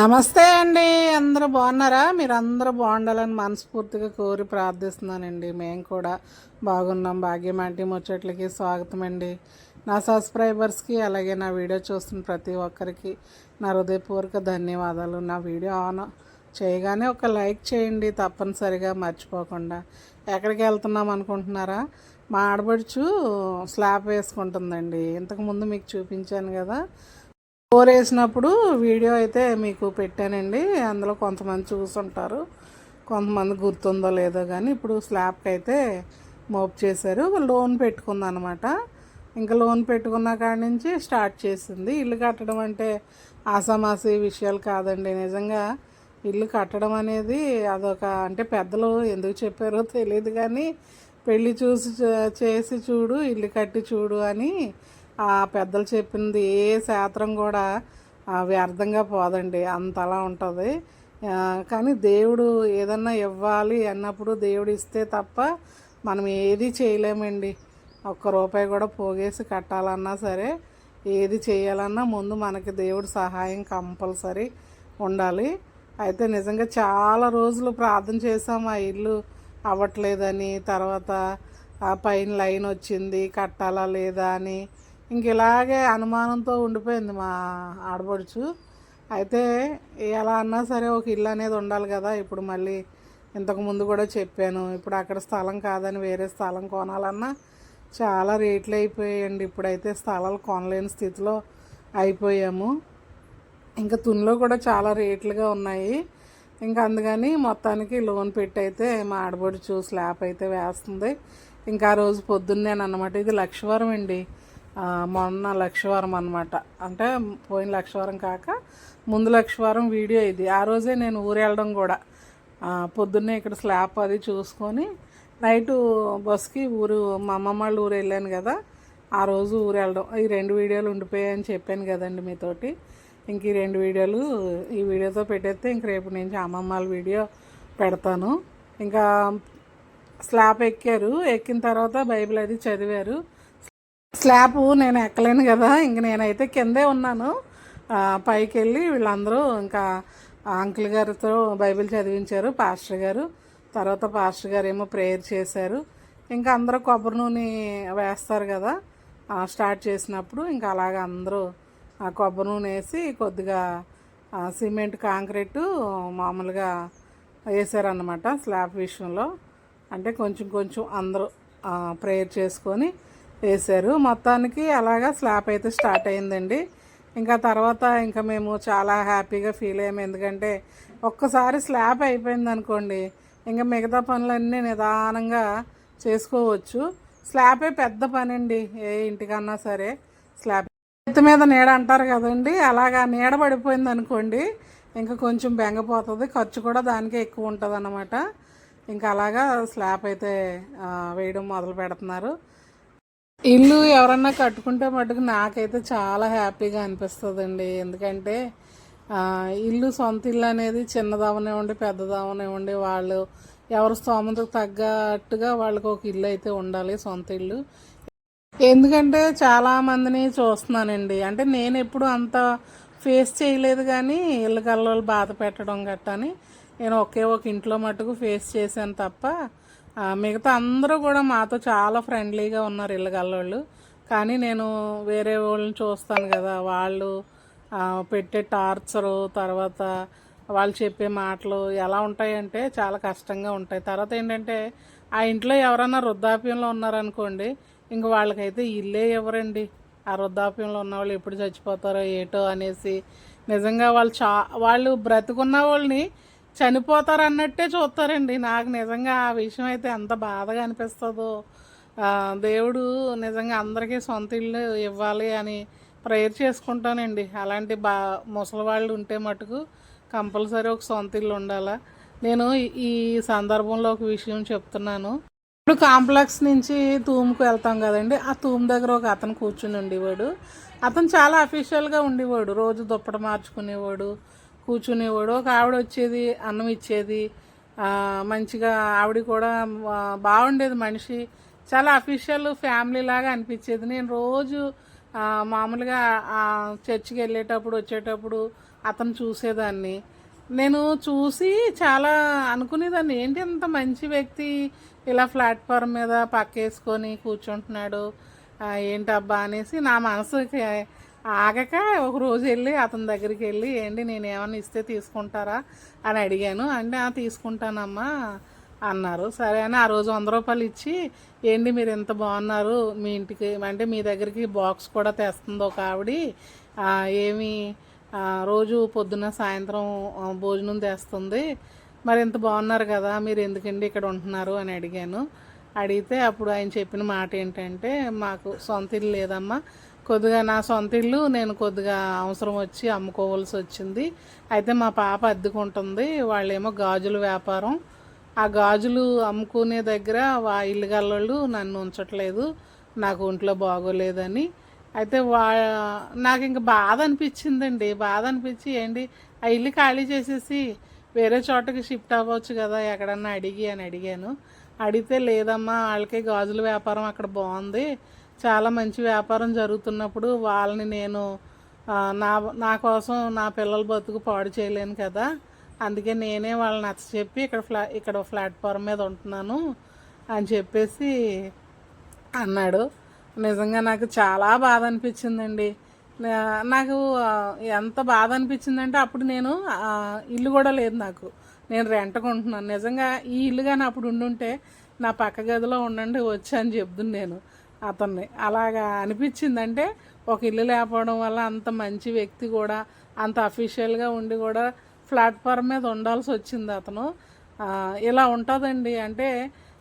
నమస్తే అండి. అందరూ బాగున్నారా? మీరు అందరూ బాగుండాలని మనస్ఫూర్తిగా కోరి ప్రార్థిస్తున్నానండి. మేము కూడా బాగున్నాం. భాగ్యం ఆంటీ ముచ్చట్లకి స్వాగతం అండి. నా సబ్స్క్రైబర్స్కి అలాగే నా వీడియో చూస్తున్న ప్రతి ఒక్కరికి నా హృదయపూర్వక ధన్యవాదాలు. నా వీడియో ఆన్ చేయగానే ఒక లైక్ చేయండి. తప్పనిసరిగా మర్చిపోకుండా. ఎక్కడికి వెళ్తున్నాం అనుకుంటున్నారా? మా ఆడబడుచు స్లాబ్ వేసుకుంటుందండి. ఇంతకుముందు మీకు చూపించాను కదా. ఫోర్ వేసినప్పుడు వీడియో అయితే మీకు పెట్టానండి. అందులో కొంతమంది చూసుంటారు. కొంతమంది గుర్తుందో లేదో కానీ ఇప్పుడు స్లాబ్కి అయితే మోప్ చేశారు. లోన్ పెట్టుకుందనమాట. ఇంకా లోన్ పెట్టుకున్న కాడి నుంచి స్టార్ట్ చేసింది. ఇల్లు కట్టడం అంటే ఆసామాసి విషయాలు కాదండి. నిజంగా ఇల్లు కట్టడం అనేది అదొక అంటే పెద్దలు ఎందుకు చెప్పారో తెలియదు కానీ పెళ్ళి చూసి చేసి చూడు ఇల్లు కట్టి చూడు అని ఆ పెద్దలు చెప్పింది ఏ శాస్త్రం కూడా వ్యర్థంగా పోదండి. అంతలా ఉంటుంది. కానీ దేవుడు ఏదన్నా ఇవ్వాలి అన్నప్పుడు దేవుడు ఇస్తే తప్ప మనం ఏది చేయలేమండి. ఒక్క రూపాయి కూడా పోగేసి కట్టాలన్నా సరే ఏది చేయాలన్నా ముందు మనకి దేవుడు సహాయం కంపల్సరీ ఉండాలి. అయితే నిజంగా చాలా రోజులు ప్రార్థన చేసాం ఆ ఇల్లు అవ్వట్లేదని తర్వాత ఆ పైన లైన్ వచ్చింది కట్టాలా లేదా అని ఇంక ఇలాగే అనుమానంతో ఉండిపోయింది మా ఆడపడుచు. అయితే ఎలా అన్నా సరే ఒక ఇల్లు అనేది ఉండాలి కదా. ఇప్పుడు మళ్ళీ ఇంతకు ముందు కూడా చెప్పాను. ఇప్పుడు అక్కడ స్థలం కాదని వేరే స్థలం కొనాలన్నా చాలా రేట్లు అయిపోయాయండి. ఇప్పుడైతే స్థలాలు కొనలేని స్థితిలో అయిపోయాము. ఇంకా తునిలో కూడా చాలా రేట్లుగా ఉన్నాయి. ఇంకా అందుకని మొత్తానికి లోన్ పెట్టి అయితే మా ఆడబడుచు స్లాబ్ అయితే వేస్తుంది. ఇంకా ఆ రోజు పొద్దున్నేనమాట ఇది లక్షవరం అండి మొన్న లక్షవారం అనమాట అంటే పోయిన లక్షవారం కాక ముందు లక్షవారం వీడియో ఇది. ఆ రోజే నేను ఊరు వెళ్ళడం కూడా పొద్దున్నే ఇక్కడ స్లాబ్ అది చూసుకొని నైటు బస్కి ఊరు మా అమ్మమ్మ వాళ్ళ ఊరు వెళ్ళాను కదా. ఆ రోజు ఊరు వెళ్ళడం ఈ రెండు వీడియోలు ఉండిపోయాయని చెప్పాను కదండి మీతోటి. ఇంక ఈ రెండు వీడియోలు ఈ వీడియోతో పెట్టేస్తే ఇంక రేపు నుంచి అమ్మమ్మ వాళ్ళ వీడియో పెడతాను. ఇంకా స్లాబ్ ఎక్కారు. ఎక్కిన తర్వాత బైబిల్ అది చదివారు. స్లాబ్ నేను ఎక్కలేను కదా ఇంక నేనైతే కిందే ఉన్నాను. పైకి వెళ్ళి వీళ్ళందరూ ఇంకా అంకుల్ గారితో బైబిల్ చదివించారు పాస్టర్ గారు. తర్వాత పాస్టర్ గారు ఏమో ప్రేయర్ చేశారు. ఇంకా అందరూ కొబ్బరి నూనె వేస్తారు కదా స్టార్ట్ చేసినప్పుడు ఇంకా అలాగ అందరూ కొబ్బరి నూనె వేసి కొద్దిగా సిమెంట్ కాంక్రీటు మామూలుగా వేసారన్నమాట స్లాబ్ విషయంలో. అంటే కొంచెం కొంచెం అందరూ ప్రేయర్ చేసుకొని వేశారు. మొత్తానికి అలాగా స్లాబ్ అయితే స్టార్ట్ అయిందండి. ఇంకా తర్వాత ఇంకా మేము చాలా హ్యాపీగా ఫీల్ అయ్యాము ఎందుకంటే ఒక్కసారి స్లాబ్ అయిపోయింది అనుకోండి ఇంకా మిగతా పనులన్నీ నిదానంగా చేసుకోవచ్చు. స్లాబే పెద్ద పని అండి ఏ ఇంటికన్నా సరే. స్లాబ్ ఎత్తు మీద నీడ అంటారు కదండి అలాగా నీడ పడిపోయింది అనుకోండి ఇంకా కొంచెం బెంగపోతుంది. ఖర్చు కూడా దానికే ఎక్కువ ఉంటుంది అన్నమాట ఇంకా అలాగా స్లాబ్ అయితే వేయడం మొదలు పెడుతున్నారు. ఇల్లు ఎవరన్నా కట్టుకుంటే మటుకు నాకైతే చాలా హ్యాపీగా అనిపిస్తుందండి. ఎందుకంటే ఇల్లు సొంత ఇల్లు అనేది చిన్నదావనివ్వండి పెద్దదావనివ్వండి వాళ్ళు ఎవరి స్తోమతకు తగ్గట్టుగా వాళ్ళకి ఒక ఇల్లు అయితే ఉండాలి సొంత ఇల్లు. ఎందుకంటే చాలామందిని చూస్తున్నానండి. అంటే నేను ఎప్పుడు అంత ఫేస్ చేయలేదు కానీ ఇల్లు కళ్ళు బాధ పెట్టడం గట్టని నేను ఒకే ఒక ఇంట్లో మటుకు ఫేస్ చేశాను తప్ప మిగతా అందరూ కూడా మాతో చాలా ఫ్రెండ్లీగా ఉన్నారు ఇళ్ళగల్లోళ్ళు కానీ నేను వేరే వాళ్ళని చూస్తాను కదా. వాళ్ళు పెట్టే టార్చరు తర్వాత వాళ్ళు చెప్పే మాటలు ఎలా ఉంటాయంటే చాలా కష్టంగా ఉంటాయి. తర్వాత ఏంటంటే ఆ ఇంట్లో ఎవరన్నా వృద్ధాప్యంలో ఉన్నారనుకోండి ఇంక వాళ్ళకైతే ఇల్లే ఇవ్వరండి ఆ వృద్ధాప్యంలో ఉన్న వాళ్ళు ఎప్పుడు చచ్చిపోతారో ఏటో అనేసి నిజంగా వాళ్ళు చా వాళ్ళు బ్రతుకున్న వాళ్ళని చనిపోతారు అన్నట్టే చూస్తారండి. నాకు నిజంగా ఆ విషయం అయితే ఎంత బాధగా అనిపిస్తుందో దేవుడు నిజంగా అందరికీ సొంత ఇల్లు ఇవ్వాలి అని ప్రేయర్ చేసుకుంటానండి. అలాంటి బా ముసలి వాళ్ళు ఉంటే మటుకు కంపల్సరీ ఒక సొంత ఇల్లు ఉండాలా. నేను ఈ సందర్భంలో ఒక విషయం చెప్తున్నాను. ఇప్పుడు కాంప్లెక్స్ నుంచి తూముకు వెళ్తాం కదండి. ఆ తూము దగ్గర ఒక అతను కూర్చుని ఉండేవాడు. అతను చాలా అఫీషియల్గా ఉండేవాడు. రోజు దుప్పట మార్చుకునేవాడు. కూర్చునేవాడు ఒక ఆవిడ వచ్చేది అన్నం ఇచ్చేది. మంచిగా ఆవిడ కూడా బాగుండేది మనిషి. చాలా అఫీషియల్ ఫ్యామిలీ లాగా అనిపించేది. నేను రోజు మామూలుగా చర్చికి వెళ్ళేటప్పుడు వచ్చేటప్పుడు అతను చూసేదాన్ని. నేను చూసి చాలా అనుకునేదాన్ని. ఏంటి ఇంత మంచి వ్యక్తి ఇలా ప్లాట్ఫామ్ మీద పక్కేసుకొని కూర్చుంటున్నాడు? ఏంటబ్బా అనేసి నా మనసుకి ఆగక ఒక రోజు వెళ్ళి అతని దగ్గరికి వెళ్ళి ఏంటి నేను ఏమైనా ఇస్తే తీసుకుంటారా? అని అడిగాను. అంటే తీసుకుంటానమ్మా అన్నారు. సరే అని ఆ రోజు వంద రూపాయలు ఇచ్చి ఏంటి మీరు ఎంత బాగున్నారు? మీ ఇంటికి అంటే మీ దగ్గరికి బాక్స్ కూడా తెస్తుంది ఒక ఆవిడ. ఏమి రోజు పొద్దున్న సాయంత్రం భోజనం తెస్తుంది. మరి ఎంత బాగున్నారు కదా మీరు ఎందుకండి ఇక్కడ ఉంటున్నారు? అని అడిగాను. అడిగితే అప్పుడు ఆయన చెప్పిన మాట ఏంటంటే మాకు సొంత ఇల్లు లేదమ్మా. కొద్దిగా నా సొంత ఇల్లు నేను కొద్దిగా అవసరం వచ్చి అమ్ముకోవాల్సి వచ్చింది. అయితే మా పాప అద్దెకుంటుంది. వాళ్ళేమో గాజుల వ్యాపారం. ఆ గాజులు అమ్ముకునే దగ్గర వా ఇల్లు గల్లోళ్ళు నన్ను ఉంచట్లేదు. నాకు ఒంట్లో బాగోలేదని. అయితే వా నాకు ఇంకా బాధ అనిపించిందండి బాధ అనిపించి ఏంటి ఆ ఇల్లు ఖాళీ చేసేసి వేరే చోటకి షిఫ్ట్ అవ్వచ్చు కదా ఎక్కడన్నా అడిగి అని అడిగాను. అడిగితే లేదమ్మా వాళ్ళకి గాజుల వ్యాపారం అక్కడ బాగుంది. చాలా మంచి వ్యాపారం జరుగుతున్నప్పుడు వాళ్ళని నేను నా నా కోసం నా పిల్లల బతుకు పాడు చేయలేను కదా. అందుకే నేనే వాళ్ళని నచ్చ చెప్పి ఇక్కడ ఫ్లా ఇక్కడ ప్లాట్ఫామ్ మీద ఉంటున్నాను అని చెప్పేసి అన్నాడు. నిజంగా నాకు చాలా బాధ అనిపించిందండి. నాకు ఎంత బాధ అనిపించిందంటే అప్పుడు నేను ఇల్లు కూడా లేదు నాకు. నేను రెంట్కు ఉంటున్నాను నిజంగా ఈ ఇల్లు కానీ అప్పుడు ఉండుంటే నా పక్క గదిలో ఉండండి వచ్చి అని చెప్తుంది నేను. అతన్ని. అలాగా అనిపించిందంటే ఒక ఇల్లు లేకపోవడం వల్ల అంత మంచి వ్యక్తి కూడా అంత అఫీషియల్గా ఉండి కూడా ప్లాట్ఫామ్ మీద ఉండాల్సి వచ్చింది అతను. ఇలా ఉంటుందండి. అంటే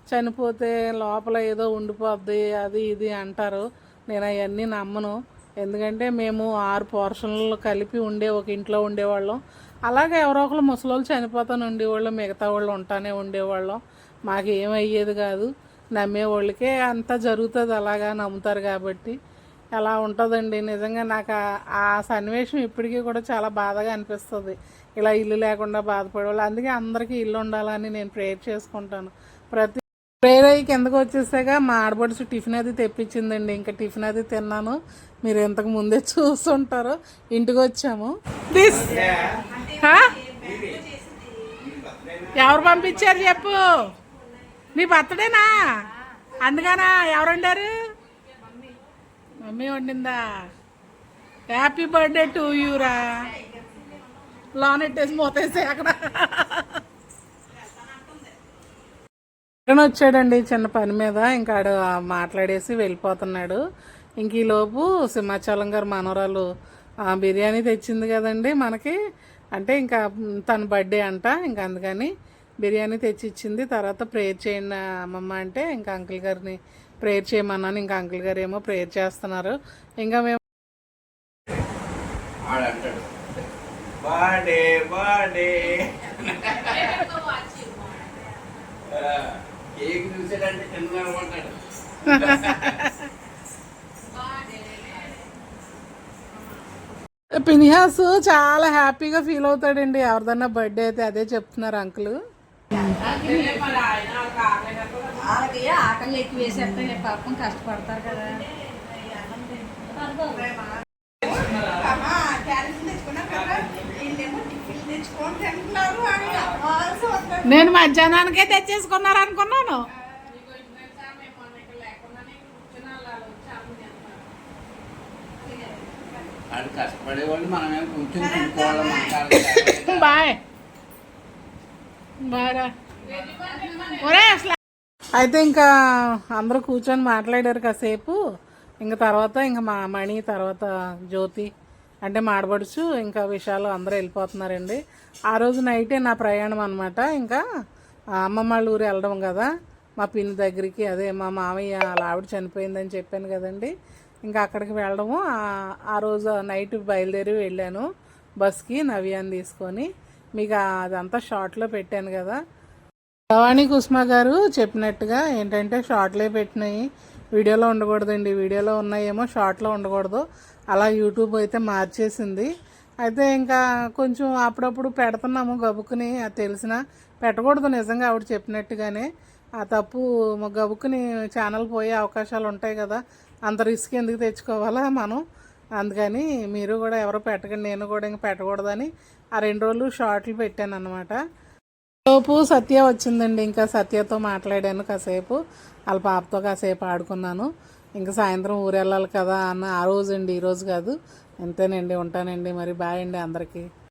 చనిపోతే లోపల ఏదో ఉండిపోద్ది అది ఇది అంటారు. నేను అవన్నీ నమ్మను. ఎందుకంటే మేము ఆరు పోర్షన్లు కలిపి ఉండే ఒక ఇంట్లో ఉండేవాళ్ళం. అలాగే ఎవరో ఒకరు ముసలోళ్ళు చనిపోతాను ఉండేవాళ్ళు మిగతా వాళ్ళు ఉంటానే ఉండేవాళ్ళం. మాకు ఏమయ్యేది కాదు. నమ్మేవాళ్ళకే అంతా జరుగుతుంది అలాగా నమ్ముతారు కాబట్టి. అలా ఉంటుందండి. నిజంగా నాకు ఆ- సన్నివేశం ఇప్పటికీ కూడా చాలా బాధగా అనిపిస్తుంది. ఇలా ఇల్లు లేకుండా బాధపడేవాళ్ళు. అందుకే అందరికీ ఇల్లు ఉండాలని నేను ప్రేయర్ చేసుకుంటాను. ప్రతి ప్రేయర్ అయ్యి కిందకు వచ్చేసాక మా ఆడపడుచు టిఫిన్ అది తెప్పించిందండి. ఇంకా టిఫిన్ అది తిన్నాను. మీరు ఇంతకు ముందే చూస్తుంటారు ఇంటికి వచ్చాము. దిస్? ఎవరు పంపించారు చెప్పు? నీ బర్త్డేనా? అందుకనా ఎవరు వండారు? మమ్మీ వండిందా? హ్యాపీ బర్త్డే టు యూరా లోనెట్టేసి ఎట్టేసి అక్కడ. రిటర్న్ వచ్చాడండి చిన్న పని మీద. ఇంకా ఆడు మాట్లాడేసి వెళ్ళిపోతున్నాడు. ఇంక ఈలోపు సింహాచలం గారు మనవరాలు ఆ, బిర్యానీ తెచ్చింది కదండి మనకి. అంటే ఇంకా తన బర్త్డే అంట. ఇంకా అందుకని బిర్యానీ తెచ్చి ఇచ్చింది తర్వాత ప్రేయర్ చేయండి అమ్మమ్మ అంటే ఇంకా అంకుల్ గారిని ప్రేయర్ చేయమన్నాను. ఇంకా అంకుల్ గారు ఏమో ప్రేయర్ చేస్తున్నారు. ఇంకా మేము కేక్ చూసాడంటే పినిహాస్ చాలా హ్యాపీగా ఫీల్ అవుతాడండి. ఎవరిదన్నా బర్త్డే అయితే అదే చెప్తున్నారు అంకుల్. వాళ్ళకి ఆకలి ఎక్కువ వేసేస్తే పాపం కష్టపడతారు కదా నేను మధ్యాహ్నానికే తెచ్చేసుకున్నారు అనుకున్నాను. వాడు కష్టపడేవాళ్ళు మనమేం కూర్చొని తినుకోవాలి మన కాళ్ళకి బాయ్. బాయ్ ఒరే అసలు అయితే ఇంకా అందరూ కూర్చొని మాట్లాడారు కాసేపు. ఇంకా తర్వాత ఇంకా మా మణి తర్వాత జ్యోతి అంటే మాడబడుచు ఇంకా విషయాలు అందరూ వెళ్ళిపోతున్నారండి. ఆ రోజు నైటే నా ప్రయాణం అనమాట ఇంకా అమ్మమ్మ వాళ్ళ ఊరు వెళ్ళడం కదా. మా పిన్ని దగ్గరికి అదే మా మామయ్య ఆవిడ చనిపోయిందని చెప్పాను కదండి. ఇంకా అక్కడికి వెళ్ళడము. ఆ రోజు నైట్ బయలుదేరి వెళ్ళాను బస్కి నవ్యాన్ని తీసుకొని. మీకు అదంతా షార్ట్లో పెట్టాను కదా. భవానీ కుస్మా గారు చెప్పినట్టుగా ఏంటంటే షార్ట్లే పెట్టినాయి. వీడియోలో ఉండకూడదండి. వీడియోలో ఉన్నాయేమో షార్ట్లో ఉండకూడదు. అలా యూట్యూబ్ అయితే మార్చేసింది. అయితే ఇంకా కొంచెం అప్పుడప్పుడు పెడుతున్నాము గబుక్కుని. అది తెలిసిన పెట్టకూడదు నిజంగా ఆవిడ చెప్పినట్టుగానే. ఆ తప్పు గబుక్కుని ఛానల్ పోయే అవకాశాలు ఉంటాయి కదా. అంత రిస్క్ ఎందుకు తెచ్చుకోవాలా మనం? అందుకని మీరు కూడా ఎవరు పెట్టకండి. నేను కూడా ఇంక పెట్టకూడదని ఆ రెండు రోజులు షార్ట్లు పెట్టాను అనమాట లోపు సత్య వచ్చిందండి. ఇంకా సత్యతో మాట్లాడాను కాసేపు. వాళ్ళ పాపతో కాసేపు ఆడుకున్నాను. ఇంకా సాయంత్రం ఊరు వెళ్ళాలి కదా అన్న ఆ రోజు అండి ఈరోజు కాదు. అంతేనండి ఉంటానండి. మరి బాయ్ అండి అందరికీ.